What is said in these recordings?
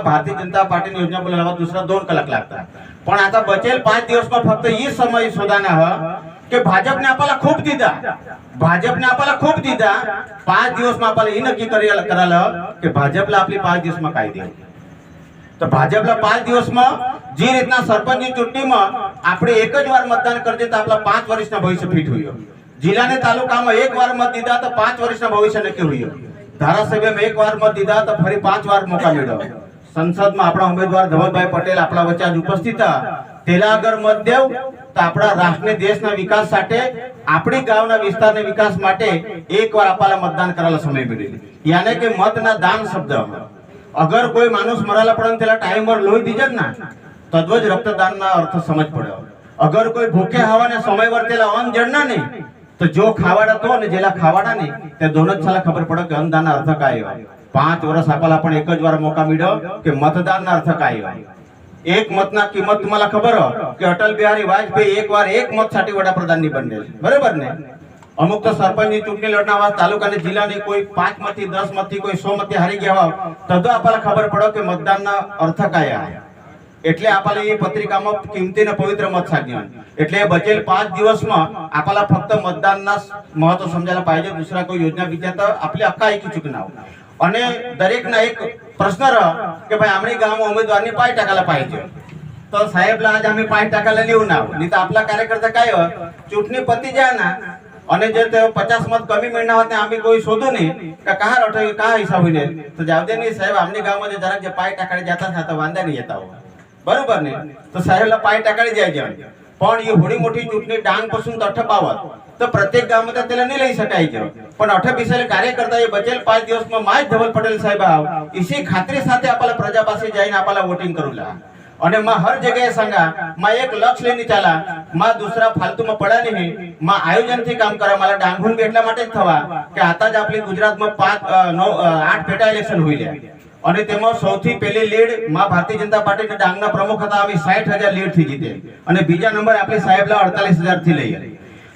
Bharatiya Janata party ने योजना बोलावा दूसरा दोन कलाक लागतात पण आता बचेल पाच दिवस मग फक्त ही समय शोधाना ह की भाजपने आपल्याला खूप दिदा भाजपने आपल्याला खूप दिदा पाच दिवस मग आपल्याला ही नक्की करायला की भाजपला आपली पाच दिवस मग काय देऊ તો ભાજપના પાંચ દિવસમાં જે રીતના સરપંચની ચૂંટણીમાં આપણે એક જ વાર મતદાન કરીએ તો આપણા પાંચ વર્ષના ભવિષ્ય ફીટ હોય જિલ્લાને તાલુકામાં એક વાર મત દીધા તો પાંચ વર્ષના ભવિષ્ય નક્કી હોય ધારાસભ્યમાં એક વાર મત દીધા તો ફરી પાંચ વાર મોકા મેળવ્યો સંસદમાં આપણા ઉમેદવાર ધવલભાઈ પટેલ આપણા વચ્ચે આજ ઉપસ્થિત તેલાગર મતદેવ તો આપણા રાષ્ટ્રને દેશના વિકાસ સાથે આપણી ગામના વિસ્તારના વિકાસ માટે એકવાર આપણા મતદાન કરાયેલા સમય મેળવી યાને કે મતના દાન શબ્દ અગર કોઈ માણસ મરાલા પડે તેના ટાઈમ પર લોહી દીજે ના તદ્વજ રક્તદાનના અર્થ સમજ પડ્યો અગર કોઈ ભૂખે હવાને સમય પર વર્તેલા અન્ન જડના નહીં, તો જો ખાવાડા તો અને જેલા ખાવાડા નહીં, તે દોનત છાલા ખબર પડે કે અન્નદાનના અર્થ કાય આવ્યો. પાંચ વર્ષ આપેલા પણ એક જ વાર મોકા મળ્યો કે મતદારના અર્થક આવ્યા. એક મતના કિંમત તમારા ખબર હો કે અટલ બિહારી વાજપેયી એક વાર એક મત સાટી વડાપ્રધાનની બને છે બરાબર ને? અમુક તો સરપંચની ચૂંટણી લડનાર તાલુકાની જિલ્લાની કોઈ પાંચમાંથી દસમાંથી કોઈ સો માંથી હારી ગયા હોય તો તો આપણને ખબર પડો કે મતદાનના અર્થક આયા એટલે આપણે એ પત્રિકામાં કિંમતી પવિત્ર મત સાજ્ઞા એટલે બચેલ પાંચ દિવસમાં આપણા ફક્ત મતદાનના મહત્વ સમજાયેલા પાહિજે દુસરા કોઈ યોજના વિચારતા આપણે અક્કા ચૂકના અને દરેકના એક પ્રશ્ન રહ કે ભાई આમની ગામ उमेदवारनी पाच टाकाला पाहिजे तर साहेबला आज आम्ही पाच टाकाला લેવું आहोत નહીં તો આપણા કાર્યકર્તા काय ચૂંટણી પતી જાય ના, અને જે તે પચાસ મત કમી મળ્યા હોત ને આમી કોઈ શોધો નહીં કે કહા રઠે કહા હિસાબ ને. તો જાવદે નહીં, સાહેબ, આમની ગામમાં જે જરાક જે પાય ટાકાડે જતા હતા તો વાંધા નહીં જતા હોય. બરોબર ને? તો સાહેબ પાય ટાકાડે જાય જાય પણ એ હોડી મોટી ચૂંટણી ડાંગ પસંદ અઠપ આવત तर प्रत्येक गावामध्ये त्याला नाही लई शकायचं पण अठ्ठावीसाले कार्यकर्ता हे बचेल पाच दिवस मग माय धवल पटेल साहेब आव इसी खात्री સાથે આપણા પ્રજાપાસે જઈને આપણા વોટિંગ કરું લા અને માં હર જગ્યાએ સંગા માં એક લક્ષ્ય લઈને ચાલા માં દુસરા ફાલતુમાં પડા નહીં માં આયોજનથી કામ કરા मला ડાંગુન એટલા માટે જ થવા કે આતા જ આપણી ગુજરાતમાં પાંચ અ, નવ અ, આઠ પેટા ઇલેક્શન હોઈ લે અને તેમાં સૌથી પહેલી લીડ માં ભારતીય જનતા પાર્ટીના ડાંગના પ્રમુખ હતા અમે સાઠ હજાર લીડ થી જીતે અને બીજા નંબર આપણે સાહેબલા અડતાલીસ હજાર થી લઈએ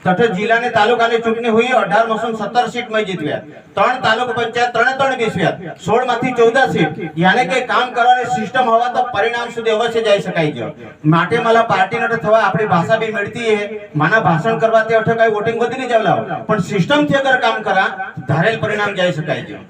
તથા જિલ્લાની તાલુકાની ચૂંટણી હોય અઢાર મસૂન સત્તર સીટમાં જીતવ્યા. ત્રણ તાલુકા પંચાયત ત્રણે ત્રણ બેસવ્યા સોળમાંથી ચૌદા સીટ. યાને કે કામ કરવાની સિસ્ટમ હોવા તો પરિણામ સુધી અવશ્ય જઈ શકાય છે. માટે મારા પાર્ટી નટ થવા આપણી ભાષા બી મળતી હે. માના ભાષણ કરવા તે અઠે કઈ વોટિંગ વધી નહીં જવલાવ પણ સિસ્ટમથી અગર કામ કરા, ધારેલ પરિણામ જઈ શકાય છે.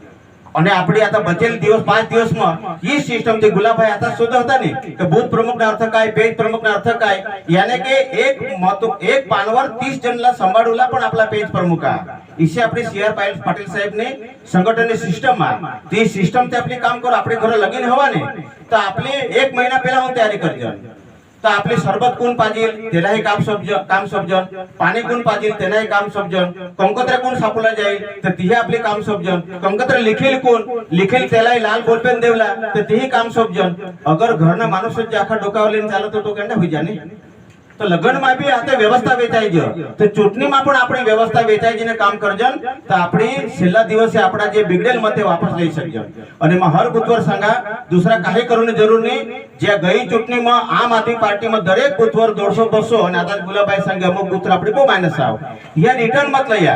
અને આપણે આતા બચેલ દિવસ, પાંચ દિવસમાં એ સિસ્ટમથી ગુલાબભાઈ આતા શોધતા ને, કે બુથ પ્રમુખના અર્થ કાય પેજ પ્રમુખના અર્થ કાય યાને કે એક મત એક પાનવર 30 જણલા સંભાળુલા પણ આપણા પેજ પ્રમુખ આ. ઈસે આપણે સીઆર પાયલ પટેલ સાહેબને સંગઠનની સિસ્ટમમાં. તે સિસ્ટમથી આપણે કામ કરો, આપણે ઘરે લગીન હવાને. તો આપણે એક મહિના પહેલા હું તૈયારી કરજો. तर आपले सरबत कोण पाहिजे त्यालाही काम समजन काम समजन. पाणी कोण पाहिजे त्यालाही काम समजन. कंकत्र कोण सापवला जाईल? तर तेही आपले काम समजन. कंकत्र लिखेल कोण? लिखेल त्यालाही लाल बोलपेन देवला. तर तेही काम समजन. अगर घरनं माणूस आखा डोकावले चालत होतो कांदा होई जाणे. તો લગ્નમાં બી હાથે વ્યવસ્થા વેચાઈ ગયો. તો ચૂંટણીમાં પણ આપણે વ્યવસ્થા વેચાઈ જઈને કામ કરજો તો આપણે છેલ્લા દિવસે આપણા જે બિગડેલ મતે વાપસ લઈ શકજો. અને હર બુધવાર સંઘા દૂસરા કાર્યકરોની જરૂર નહીં. જ્યાં ગઈ ચૂંટણીમાં આમ આદમી પાર્ટીમાં દરેક બુધવાર દોઢસો બસો અને આદાન ગુલાબાઈ સંઘે અમુક બુથ આપણે બહુ માઇનસ આવ. યા રિટર્ન મત લઈ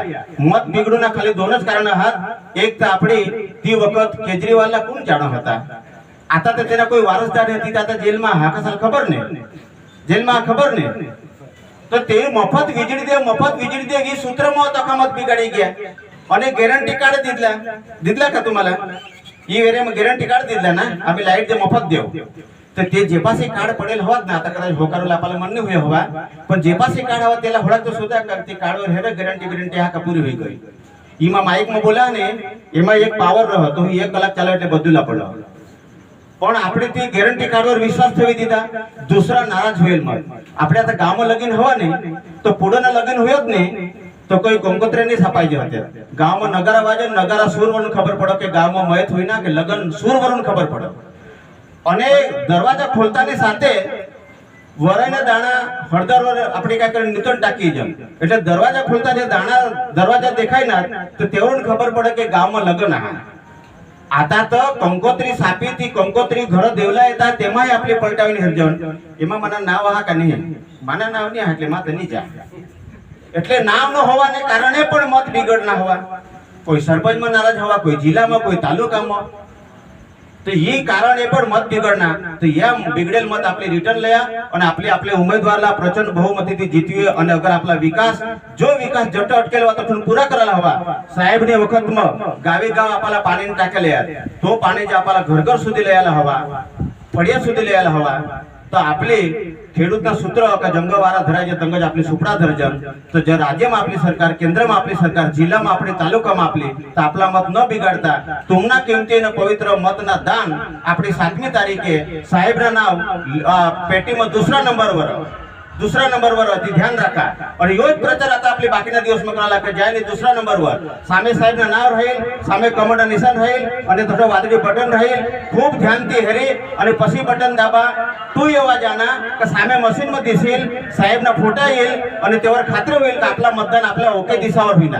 મત બિગડુના ખાલી દોન જ કારણ હાથ. એક તો આપણી તે વખત કેજરીવાલના કોણ જાણો હતા. આતા તો તેના કોઈ વારસદાર નથી, તાતા જેલમાં હાકસલ ખબર ને જેલમાં ખબર ને તો તે મફત વીજળી દે મફત વીજળી દે એ સૂત્રમાં તફામત બિગાડી ગયા અને ગેરંટી કાર્ડ દીધલા દીધला का तुम्हाला ही एरियामध्ये गॅरंटी कार्ड दिला ना आम्ही लाईट जे मफत देऊ तर ते जेपासे कार्ड पडेल हवाच ना आता कदाचित होकारूला आपल्याला मान्य होय हवा पण जेपासे कार्ड हवा त्याला होळा तो सुद्धा ते कार्डवर हेवे गॅरंटी गॅरंटी हा कपूरी होई गई એમાં માઇકમાં બોલા ને એમાં એક પાવર રહ્યો તો એક કલાક ચાલે એટલે બધું લપડો પણ આપણે તે ગેરંટી કાર્ડवर વિશ્વાસ થઈ દીધા. દુસરા નારાજ હોયમાં આપણે આ તો ગામમાં લગીન હોવા ને તો પુડોના લગ્ન હોય જ ને તો કોઈ ગંગોત્રી નહીં છપાઈ જવા ગામમાં નગારા વાજે નગારા સુરવરણ ખબર પડે કે ગામમાં મયત હોય ના, કે લગન સુરવરણ ખબર પડે. અને દરવાજા ખોલતાની સાથે વરાયના દાણા હળદર વર આપણે કાંઈ કરીને નૂતન ટાંકી જમ. એટલે દરવાજા ખોલતા જે દાણા દરવાજા દેખાય ના, તો તેઓને ખબર પડે કે ગામમાં લગન આ आता तर कंकोत्री सापी ती कंकोत्री घर देवला येतात तेव्हाही आपली पलटावणी हरजन એમાં મારા નાવ હા કે નહીં માના નાવ નહીં હા એટલે માં તો નહીં જા એટલે નામ ન હોવાને કારણે પણ મત બિગડ ના હોવા કોઈ સરપંચમાં નારાજ હોવા કોઈ જિલ્લામાં કોઈ તાલુકામાં તો એ કારણે પણ મત બિગડના તો એમ બિગડેલ મત આપણે રિટર્ન લયા અને આપણે આપણે ઉમેદવારલા પ્રચંડ બહુમતીથી જીત્યું અને અગર આપણા વિકાસ જો વિકાસ જટ અટકેલ હોય તો થોડું પૂરા કરેલા હવા સાહેબની વખતમાં ગાવે ગાવ આપણા પાણીની ટાંકે લયા તો પાણી જે આપણા ઘર ઘર સુધી લઈ આલા હવા ફળિયા સુધી લઈ આલા હવા તો આપલી ખેડૂતના સૂત્ર કે ધરાય તંગજ આપણી સુપડા ધરજન, તો જે રાજ્યમાં આપણી સરકાર, કેન્દ્રમાં આપણી સરકાર, જિલ્લામાં આપણી તાલુકામાં આપણી તો આપણા મત ન બિગાડતા, તુમના કિંમતી પવિત્ર મતના દાન આપણી સાતમી તારીખે સાહેબના નામ પેટીમાં દુસરા નંબર પર दुसऱ्या नंबरवर होती. ध्यान राखा. आणि योच प्रचार आता आपले बाकीना दिवस मग लागतात. ज्याने दुसऱ्या नंबरवर. सामे साहेबनं नाव राहील सामे कमंड निशाण राहील आणि थोडं वादळी बटन राहील. खूप ध्यान ती हरी आणि पशी बटन दाबा. तू येवा जाना का सामे मशीन मध्ये दिसेल साहेबना फोटा येईल आणि त्यावर खात्री होईल का आपला मतदान आपल्या ओके दिसावर होईना.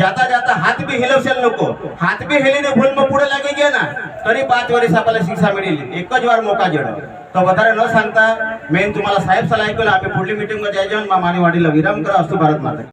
जाता जाता हात बी हिलवशाल नको. हात बी हेलीने भूल मग पुढे लागे गे ना. तरी पाच वर्ष आपल्याला शिक्षा मिळेल. एकच वार मोका जेवण तो वधारे न सांगता मेन तुम्हाला साहेब सल्ला ऐकून आम्ही पुढली मिटिंगमध्ये जेवण मानी वाडीला विराम करा असतो भारत माता